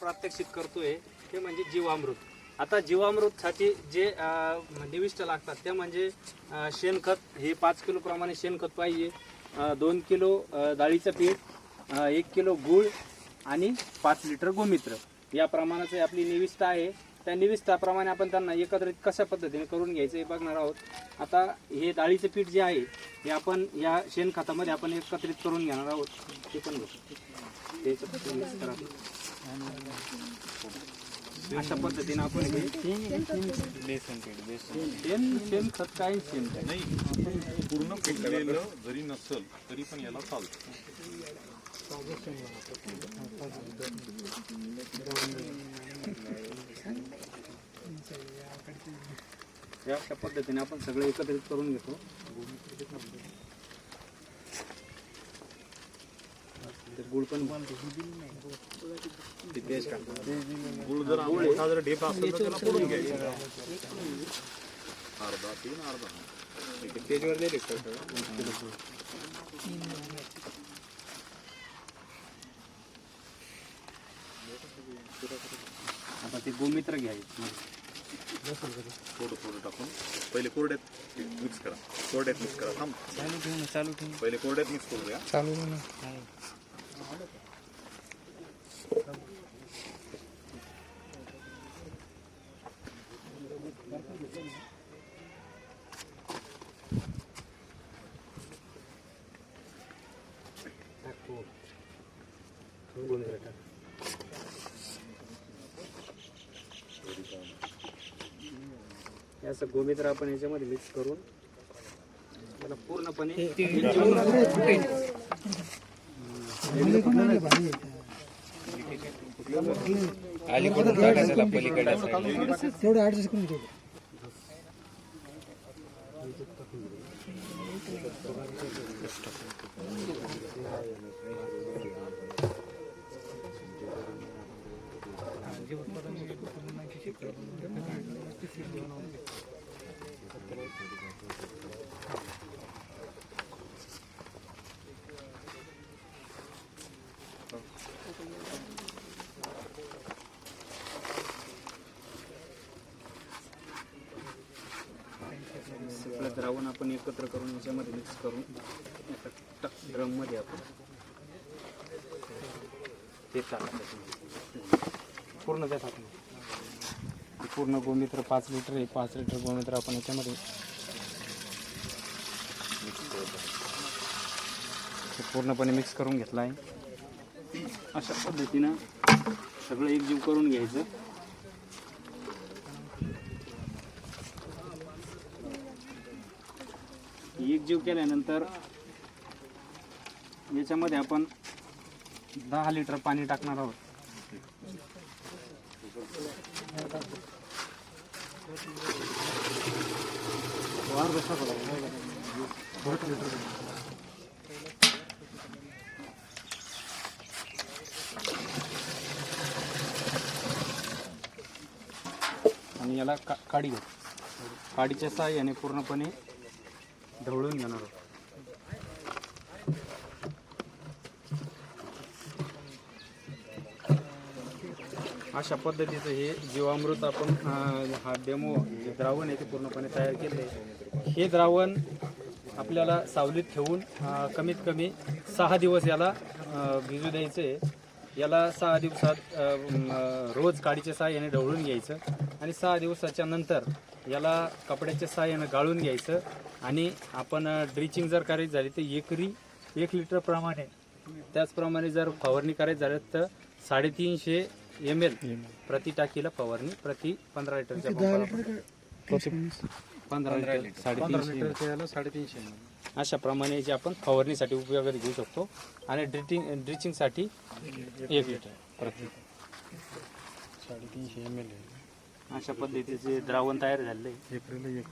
प्रात्यक्षिक करतोय ते म्हणजे जीवामृत. आता जीवामृतसाठी जे निविष्ट लागतात ते म्हणजे शेणखत. हे पाच किलो प्रमाणे शेणखत पाहिजे. दोन किलो डाळीचं पीठ एक किलो गूळ आणि पाच लिटर गोमित्र. या प्रमाणाचं आपली निविष्ट आहे. त्या निविष्टाप्रमाणे आपण त्यांना एकत्रित कशा पद्धतीने करून घ्यायचं हे बघणार आहोत. आता हे डाळीचं पीठ जे आहे हे आपण या शेणखतामध्ये आपण एकत्रित करून घेणार आहोत. ते पण बघू. ते अशा पद्धतीने आपण हे शेण शेण खत काय शेण काय नाही पूर्ण पिकलेलं जरी नसल तरी पण याला चालतं. या अशा पद्धतीने आपण सगळं एकत्रित करून घेतो. ते गुळ पण ते पेस्ट टाकतो. गुळ जर मोठा जर ढेप असेल तर त्याला फोडून घ्यायचं. अर्धा तीन अर्धा. पेजवर दिले आता ते गोमित्र घ्यायचं. थोडं थोडं टाकून. पहिले कोरड्यात मिक्स करा. कोरड्यात मिक्स करा. थांब. चालू ठेव ना चालू ठेव पहिले कोरड्यात मिक्स करू द्या चालू असं गोमित्र आपण याच्यामध्ये मिक्स करून त्याला पूर्णपणे अलीकडून त्याला पलीकडे. तेवढं ऍडजस्ट करून घेतो सगळं द्रावण आपण एकत्र करून याच्यामध्ये मिक्स करून एका ड्रममध्ये आपण ते टाकायचं पूर्ण त्या टाकून पूर्ण गोमित्र पाच लिटर आहे पाच लिटर गोमित्र आपण याच्यामध्ये पूर्णपणे मिक्स करून घेतला आहे. अशा पद्धतीनं सगळं एकजीव करून घ्यायचं. एकजीव केल्यानंतर याच्यामध्ये आपण दहा लिटर पाणी टाकणार आहोत. आणि याला का काडी घेऊ. काडीच्या सहाय्याने पूर्णपणे ढवळून घेणार आहोत. अशा पद्धतीचं हे जीवामृत आपण हा डेमो जे द्रावण आहे ते पूर्णपणे तयार केले आहे. हे द्रावण आपल्याला सावलीत ठेवून कमीत कमी सहा दिवस याला भिजू द्यायचं आहे. याला सहा दिवसात अं, अं, रोज काडीच्या सहाय्याने ढवळून घ्यायचं आणि सहा दिवसाच्या नंतर याला कपड्याच्या सहाय्यानं गाळून घ्यायचं आणि आपण ड्रिचिंग जर करायची झाली तर एकरी एक लिटर प्रमाणे त्याचप्रमाणे जर फवारणी करायची झाली तर साडेतीनशे एम एल प्रति टाकीला फवारणी प्रति पंधरा लिटरच्या पंपाला पंधरा लिटर साडेतीनशे साडेतीनशे अशा प्रमाणे जे आपण फवारणीसाठी उपयोगात घेऊ शकतो आणि ड्रिचिंग ड्रिचिंगसाठी एक लिटर प्रति. साडेतीनशे एम एल अशा पद्धतीचे द्रावण तयार झालेलं आहे. एप्रिल एक